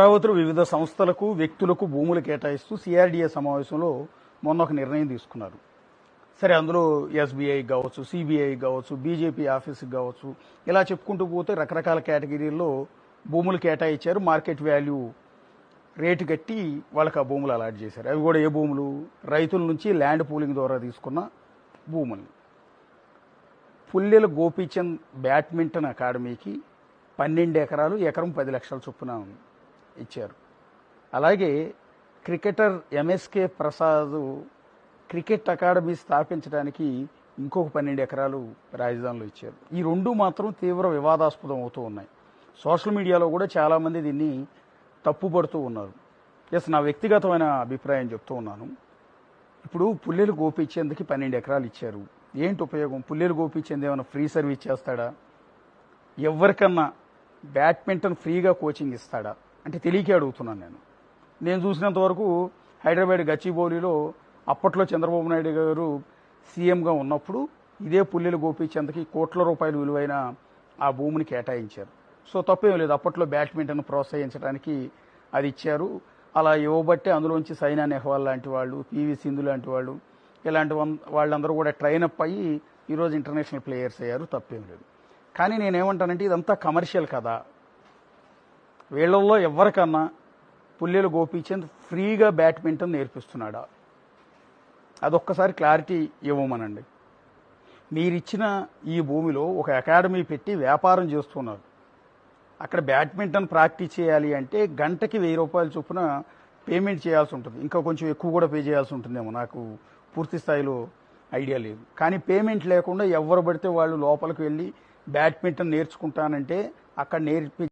అమరావతిలో వివిధ సంస్థలకు వ్యక్తులకు భూములు కేటాయిస్తూ సిఆర్డీఏ సమావేశంలో మొన్న ఒక నిర్ణయం తీసుకున్నారు. సరే అందులో ఎస్బీఐ కావచ్చు సిబిఐ కావచ్చు బీజేపీ ఆఫీస్కి కావచ్చు ఇలా చెప్పుకుంటూ పోతే రకరకాల కేటగిరీల్లో భూములు కేటాయించారు. మార్కెట్ వాల్యూ రేటు కట్టి వాళ్ళకి ఆ భూములు అలాట్ చేశారు. అవి కూడా ఏ భూములు? రైతుల నుంచి ల్యాండ్ పూలింగ్ ద్వారా తీసుకున్న భూములు. పుల్లెల గోపీచంద్ బ్యాడ్మింటన్ అకాడమీకి పన్నెండు ఎకరాలు ఎకరం పది లక్షల చొప్పున ఉంది. ఇచ్చారు. అలాగే cricketer MSK Prasad cricket academy స్థాపించడానికి ఇంకొక పన్నెండు ఎకరాలు రాజధానిలో ఇచ్చారు. ఈ రెండు మాత్రం తీవ్ర వివాదాస్పదం అవుతూ ఉన్నాయి. సోషల్ మీడియాలో కూడా చాలామంది దీన్ని తప్పుపడుతూ ఉన్నారు. ఎస్ నా వ్యక్తిగతమైన అభిప్రాయం చెప్తూ ఉన్నాను. ఇప్పుడు పుల్లెలు గోపించేందుకు పన్నెండు ఎకరాలు ఇచ్చారు. ఏంటి ఉపయోగం? పుల్లెలు గోపించేందు ఏమైనా ఫ్రీ సర్వీస్ చేస్తాడా? ఎవరికన్నా బ్యాడ్మింటన్ ఫ్రీగా కోచింగ్ ఇస్తాడా? అంటే తెలియకే అడుగుతున్నాను నేను. నేను చూసినంత వరకు హైదరాబాద్ గచ్చిబౌలిలో అప్పట్లో చంద్రబాబు నాయుడు గారు సీఎంగా ఉన్నప్పుడు ఇదే పుల్లెలు గోపించేందుకు కోట్ల రూపాయలు విలువైన ఆ భూమిని కేటాయించారు. సో తప్పేం లేదు అప్పట్లో బ్యాడ్మింటన్ ప్రోత్సహించడానికి అది ఇచ్చారు. అలా ఇవ్వబట్టే అందులోంచి సైనా నెహ్వాల్ లాంటి వాళ్ళు పివి సింధు లాంటి వాళ్ళు ఇలాంటి వాళ్ళందరూ కూడా ట్రైన్ అప్ అయ్యి ఈరోజు ఇంటర్నేషనల్ ప్లేయర్స్ అయ్యారు తప్పేం లేదు. కానీ నేనేమంటానంటే ఇదంతా కమర్షియల్ కదా వీళ్ళల్లో ఎవరికన్నా పుల్లెలు గోపీచంద్ ఫ్రీగా బ్యాడ్మింటన్ నేర్పిస్తున్నాడా? అదొక్కసారి క్లారిటీ ఇవ్వమనండి. మీరిచ్చిన ఈ భూమిలో ఒక అకాడమీ పెట్టి వ్యాపారం చేస్తున్నారు. అక్కడ బ్యాడ్మింటన్ ప్రాక్టీస్ చేయాలి అంటే గంటకి వెయ్యి రూపాయల చొప్పున పేమెంట్ చేయాల్సి ఉంటుంది. ఇంకా కొంచెం ఎక్కువ కూడా పే చేయాల్సి ఉంటుందేమో. నాకు పూర్తి స్థాయిలో ఐడియా లేదు. కానీ పేమెంట్ లేకుండా ఎవరు పడితే వాళ్ళు లోపలికి వెళ్ళి బ్యాడ్మింటన్ నేర్చుకుంటానంటే అక్కడ నేర్పి